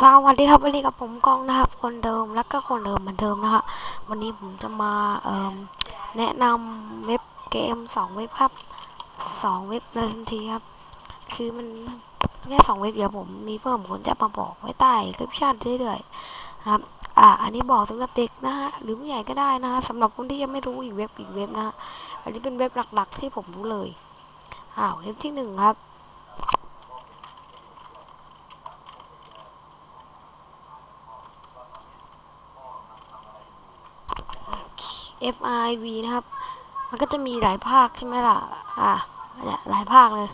สวัสดีครับวันนี้กับผมกล้องนะครับ คนเดิมและก็คนเดิมเหมือนเดิมนะฮะวันนี้ผมจะมาเอแนะนำเว็บเกมสองเว็บครับสองเว็บเลยทันทีครับ คือมันแค่สองเว็บเดี๋ยวผมมีเพิ่มคนจะมาบอกไว้ใต้คลิปชั่นเรื่อยๆครับอ่าอันนี้บอกสำหรับเด็กนะฮะหรือผู้ใหญ่ก็ได้นะฮะสำหรับคนที่ยังไม่รู้อีกเว็บอีกเว็บนะฮะอันนี้เป็นเว็บหลักๆ ที่ผมรู้เลยอ่าเว็บที่หนึ่งครับ F I V นะครับ มันก็จะมีหลายภาคใช่ไหมล่ะ อะหลายภาคเลย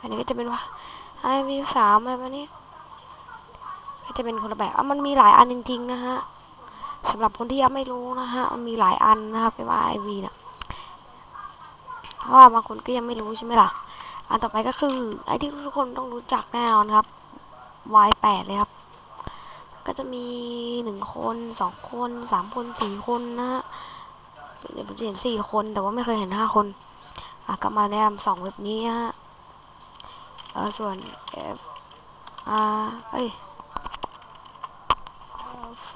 อันนี้ก็จะเป็นว่า I V สามอะไรแบบนี้ ก็จะเป็นคนละแบบอะมันมีหลายอันจริง ๆ นะฮะสำหรับคนที่ยังไม่รู้นะฮะ มันมีหลายอันนะครับเป็นว่า I V เนี่ยเพราะว่าบางคนก็ยังไม่รู้ใช่ไหมล่ะ อันต่อไปก็คือ ไอ้ที่ทุกคนต้องรู้จักแน่นอนครับ Y แปดเลยครับ ก็จะมีหนึ่งคนสองคนสามคนสี่คนนะฮะเดี๋ยวผมจะเห็นสี่คนแต่ว่าไม่เคยเห็นห้าคน อะก็มาแนะนำสองเว็บนี้ฮะเออส่วน F R เอ้ยไฟ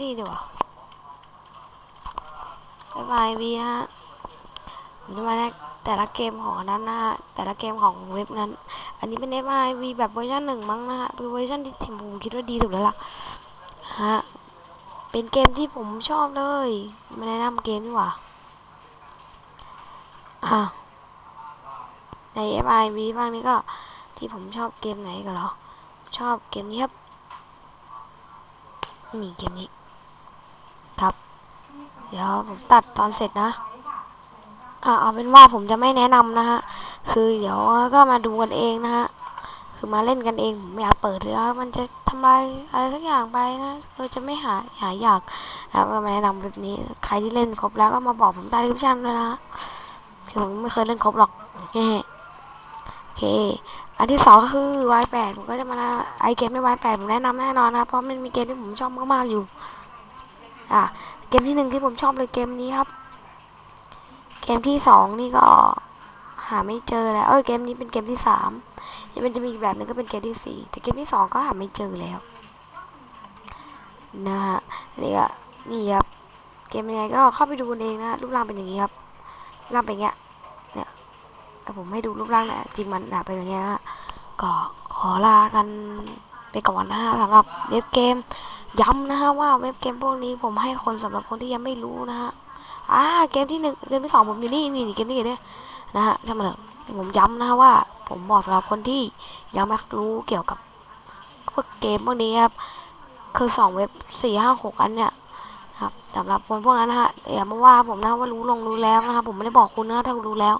นี่ดีกว่า F I V นะฮะ ผมจะมาแนะแต่ละเกมของนั้นนะฮะแต่ละเกมของเว็บนั้น อันนี้เป็น F I V แบบเวอร์ชันหนึ่งมั้งนะฮะเป็นเวอร์ชันที่ผมคิดว่าดีสุดแล้วล่ะฮะเป็นเกมที่ผมชอบเลยมาแนะนำเกมดีกว่าอะใน FIV บ้างนี่ก็ที่ผมชอบเกมไหนกันหรอ ชอบเกมนี้ครับนี่เกมนี้ ครับ เดี๋ยวผมตัดตอนเสร็จนะ อะเอาเป็นว่าผมจะไม่แนะนำนะฮะ คือเดี๋ยวก็มาดูกันเองนะฮะ คือมาเล่นกันเองผมไม่อยากเปิดเลยว่ามันจะทำลายอะไรสักอย่างไปนะคือจะไม่หาหาอยากนะก็มาแนะนำแบบนี้ ใครที่เล่นครบแล้วก็มาบอกผมใต้คลิปชั่นด้วยนะคือผมไม่เคยเล่นครบหรอกแง่โอเค อันที่สองก็คือ Y8 ผมก็จะมาไอเกมใน Y8 ผมแนะนำแน่นอนนะเพราะมันมีเกมที่ผมชอบมากๆอยู่ อะเกมที่หนึ่งที่ผมชอบเลยเกมนี้ครับ เกมที่สองนี่ก็หาไม่เจอแล้ว เออเกมนี้เป็นเกมที่สามมันจะมีอีกแบบนึงก็เป็นเกมที่สี่แต่เกมที่สองก็หาไม่เจอแล้ว นะฮะนี่ก็นี่ครับ เกมยังไงก็เข้าไปดูเองนะรูปร่างเป็นอย่างนี้ครับรูปร่างเป็นอย่างเงี้ย เนี่ยผมให้ดูรูปร่างนะจริงมันนะเป็นอย่างเงี้ยนะฮะก็ขอลากันไปก่อนนะฮะสำหรับเว็บเกม ย้ำนะฮะว่าเว็บเกมพวกนี้ผมให้คนสำหรับคนที่ยังไม่รู้นะฮะ อ่าเกมที่หนึ่งเกมที่สองผมอยู่นี่นี่เกมนี้เกมนี้นะฮะช่างมันเถอะผมย้ำนะฮะว่า ผมบอกสำหรับคนที่ยังไม่รู้เกี่ยวกับพวกเกมพวกนี้ครับคือสองเว็บสี่ห้าหกอันเนี่ยครับสำหรับคนพวกนั้นนะฮะอย่ามาว่าผมนะว่ารู้ลงรู้แล้วนะครับผมไม่ได้บอกคุณนะถ้าคุณรู้แล้ว